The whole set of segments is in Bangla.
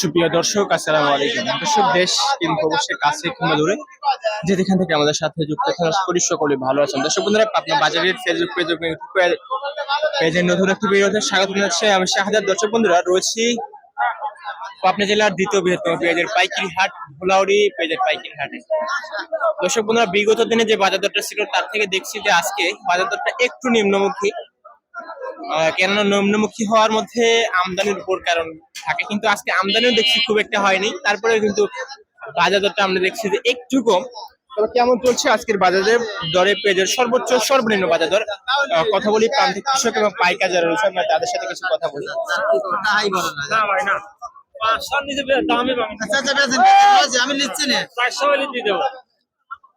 সুপ্রিয় দর্শক, আসসালামু আলাইকুম। দর্শক, দেশ কিন্তু অবশ্যই কাছে কিংবা দূরে, যে যেখান থেকে আমাদের সাথে যুক্ত থাকার করি সকলে ভালো আছেন। দর্শক বন্ধুরা আপনার বাজারের ফেসবুক পেজ ইউটিউব নতুন একটি ভিডিওতে স্বাগত জানাচ্ছি। আমি শাহাদার দর্শক বন্ধুরা, রয়েছি পাবনা জেলার দ্বিতীয় বৃহত্তম পেঁয়াজের পাইকারি হাট ভোলাউড়ি পেঁয়াজের পাইকারি হাটে। দর্শক বন্ধুরা, বিগত দিনে যে বাজার দরটা ছিল, তার থেকে দেখছি যে আজকে বাজার দরটা একটু নিম্নমুখী। কেননা নিম্নমুখী হওয়ার মধ্যে আমদানির উপর কারণ থাকে। কিন্তু আজকে আমদানিও দেখছি খুব একটা হয়নি। তারপরে কিন্তু বাজার দরটা আমরা দেখছি যে একটু কম। তবে কেমন চলছে আজকের বাজারে? দরে পেঁয়াজের সর্বোচ্চ সর্বনিম্ন বাজার দর কথা বলি প্রান্তিক কৃষক এবং পাইকার যারা রয়েছে আমরা তাদের সাথে কিছু কথা বলি। বেচেন, আমি নিচ্ছি না দেবো।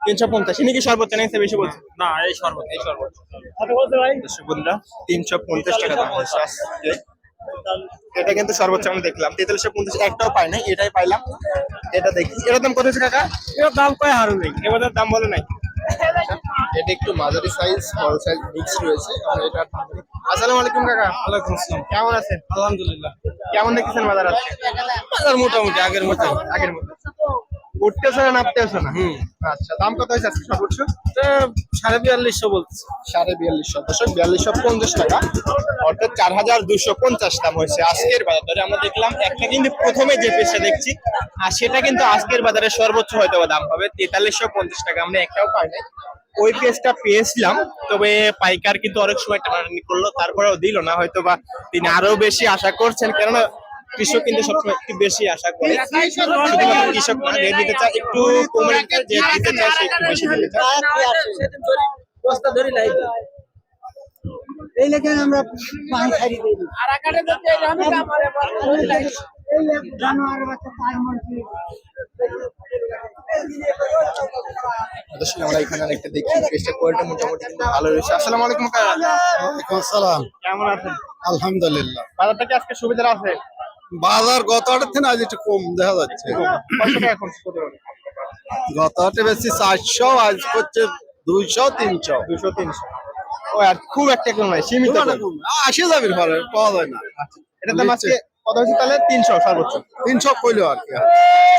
তিনশো পঞ্চাশ। নাকি সর্বোচ্চ নাকি বেশি বলছে না এই সর্বোচ্চ এই সর্বোচ্চ বন্ধুরা তিনশো পঞ্চাশ টাকা দাম হয়েছে। আজকে। এটা কিন্তু সর্বোচ্চ আমি দেখলাম। তেতাল্লিশশো পঞ্চাশ একটাও পাই নাই এটাই পাইলাম। এটা দেখি। এটার দাম কত হচ্ছে কাকা? এর দাম কয় হারু নেই এবার দাম বলে নাই। এটা একটু মাঝারি সাইজ বড় সাইজ মিক্স রয়েছে। আমরা এটা আসসালামু আলাইকুম কাকা। ওয়ালাইকুম আসসালাম। কেমন আছেন? আলহামদুলিল্লাহ। কেমন দেখতেছেন বাজার আজকে? বাজার মোটামুটি আগের মতো আগের মতো উঠতেছে না নামতেছে না? আচ্ছা দাম কত হয়েছে আজকে সর্বোচ্চ? সাড়ে বিয়াল্লিশশো বলছে। সাড়ে বিয়াল্লিশশো দশক বিয়াল্লিশশো পঞ্চাশ টাকা। অর্থাৎ চার হাজার দুশো পঞ্চাশ দাম হয়েছে আজকের বাজার। দরে আমরা দেখলাম একটা কিন্তু প্রথমে যে পেজটা দেখছি আর সেটা কিন্তু আজকের বাজারে সর্বোচ্চ হয়তো দাম হবে তেতাল্লিশশো পঞ্চাশ টাকা আমরা একটাও পাই নাই। ওই পেজটা পেয়েছিলাম তবে পাইকার কিন্তু অনেক সময় টানাটানি করল তারপরেও দিল না। হয়তো বা তিনি আরও বেশি আশা করছেন কেননা কৃষক কিন্তু সবসময় একটু বেশি আশা করে। শুধুমাত্র কৃষক না যে দিতে চায় একটু কমে যে দিতে চায় সে একটু বেশি দিতে চায়। নাই। এই লেগে আমরা পানি ছাড়ি দিই। জানোয়ার বাচ্চা তার মধ্যে আমরা এখানে একটা দেখি পেজটা কোয়ালিটি মোটামুটি কিন্তু ভালো রয়েছে। আসসালামু আলাইকুম ওয়ালাইকুম আসসালাম। কেমন আছেন? আলহামদুলিল্লাহ। বাজারটা কি আজকে সুবিধা আছে? বাজার গত হাটের থেকে আজ একটু কম দেখা যাচ্ছে। গত হাটে বেশি চারশো আজ করছে দুইশো তিনশো। দুইশো তিনশো। ও আর খুব একটা কম নয় সীমিত। আসে যাবে ঘরে পাওয়া যায় না। এটা তো আজকে হচ্ছে তাহলে তিনশো সর্বোচ্চ। তিনশো কইলো আর কি।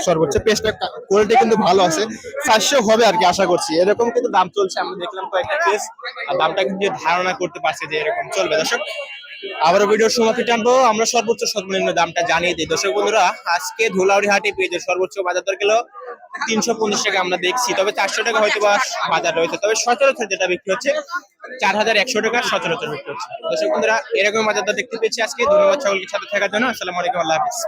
সর্বোচ্চ পেজটা কোয়ালিটি কিন্তু ভালো আছে। চারশো হবে আর কি আশা করছি। এরকম কিন্তু দাম চলছে আমরা দেখলাম কয়েকটা পেজ আর দামটা কিন্তু ধারণা করতে পারছি যে এরকম চলবে। দর্শক আবারও ভিডিওর সমাপ্তি টানবো। আমরা সর্বোচ্চ সর্বনিম্ন দামটা জানিয়ে দিই। দর্শক বন্ধুরা আজকে ধুলাউড়ি হাটে পেঁয়াজের সর্বোচ্চ বাজার দর কিলো তিনশো পঞ্চাশ টাকা আমরা দেখছি। তবে চারশো টাকা হয়তো বা বাজার রয়েছে। তবে সচরাচর যেটা বিক্রি হচ্ছে চার হাজার একশো টাকা সচরাচর বিক্রি হচ্ছে দর্শক বন্ধুরা, এরকম বাজার দেখতে পেয়েছি আজকে। ধন্যবাদ সকলকে সাথে থাকার জন্য। আসসালামু আলাইকুম, আল্লাহ হাফিজ।